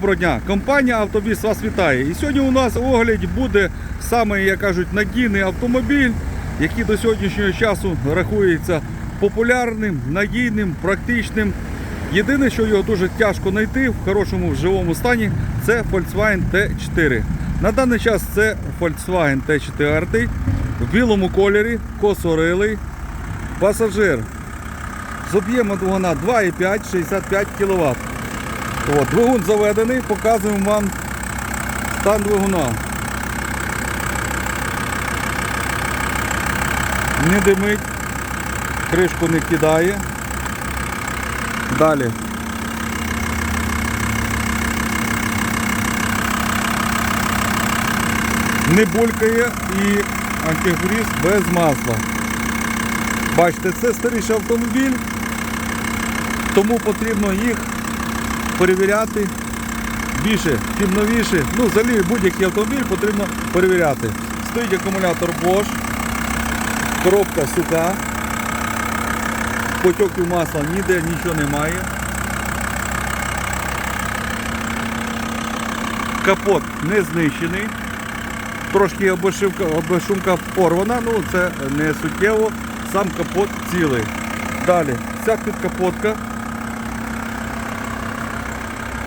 Доброго дня, компанія Автобіс вас вітає. І сьогодні у нас в огляді буде саме, як кажуть, надійний автомобіль, який до сьогоднішнього часу рахується популярним, надійним, практичним. Єдине, що його дуже тяжко знайти в хорошому живому стані, це Volkswagen T4. На даний час це Volkswagen T4 в білому кольорі, косорилий, пасажир з об'ємом двигуна 2,5 65 кВт. От, двигун заведений, показуємо вам стан двигуна. Не димить, кришку не кидає. Далі. Не булькає і антифриз без масла. Бачите, це старіший автомобіль, тому потрібно їх перевіряти більше, чим новіше. Ну, взагалі будь-який автомобіль потрібно перевіряти. Стоїть акумулятор Bosch, коробка сука, потоків масла ніде нічого немає. Капот не знищений. Трошки обшивка, обшумка порвана, ну це не суттєво, сам капот цілий. Далі, вся підкапотка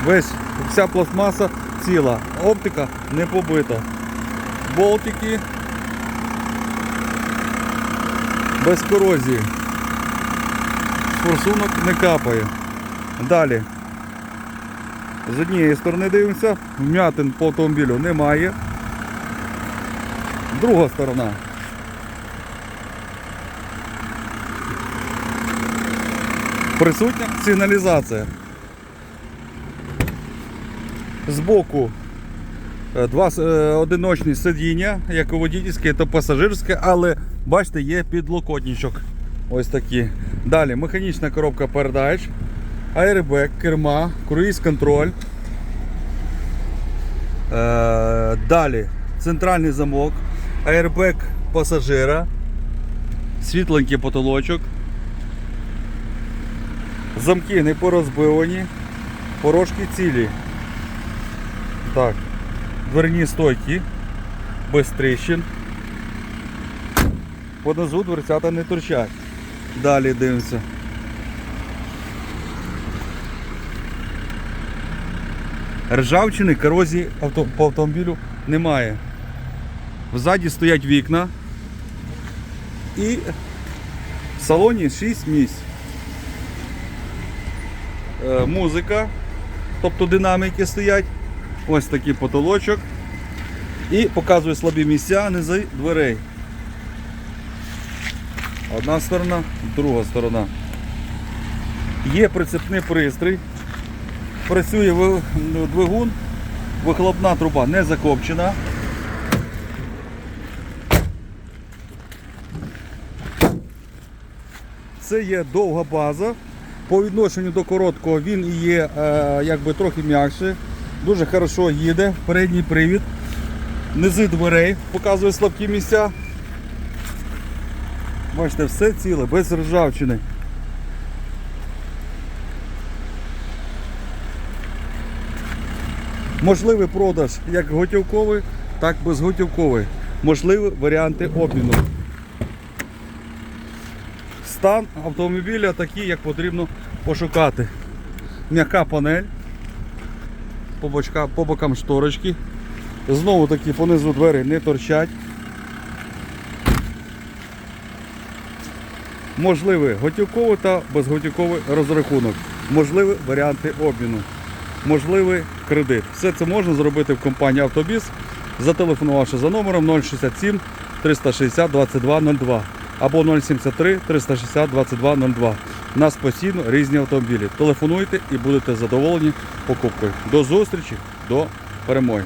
Весь, вся пластмаса ціла, оптика не побита. Болтики без корозії. Форсунок не капає. Далі. З однієї сторони дивимося, вмятин по автомобілю немає. Друга сторона. Присутня сигналізація. Збоку е, два е, одиночні сидіння, як у водійське, то пасажирське, але бачите, є підлокотничок. Ось такі. Далі механічна коробка передач, аербек, керма, круїз контроль. Е, Далі центральний замок, аербек пасажира, світленький потолочок. Замки не порозбивані, порожки цілі. Так, дверні стойки, без тріщин. Понизу дверцята не торчать. Далі дивимося. Ржавчини, корозії авто, по автомобілю немає. Взаді стоять вікна і в салоні 6 місць. Е, музика, тобто динаміки стоять. Ось такий потолочок. І показує слабі місця низи дверей. Одна сторона, друга сторона. Є прицепний пристрій. Працює двигун, вихлопна труба не закопчена. Це є довга база. По відношенню до короткого він є е, якби трохи м'якше. Дуже хорошо їде, передній привід. Низи дверей показує слабкі місця. Бачите, все ціле, без ржавчини. Можливий продаж як готівковий, так і безготівковий. Можливі варіанти обміну. Стан автомобіля такий, як потрібно пошукати. М'яка панель по, бочка, по бокам шторочки. Знову таки понизу двері не торчать. Можливий готівковий та безготівковий розрахунок. Можливі варіанти обміну. Можливий кредит. Все це можна зробити в компанії Автобіс, зателефонувавши за номером 067 360 2202 або 073 360 2202. Нас постійно різні автомобілі. Телефонуйте і будете задоволені покупкою. До зустрічі, до перемоги.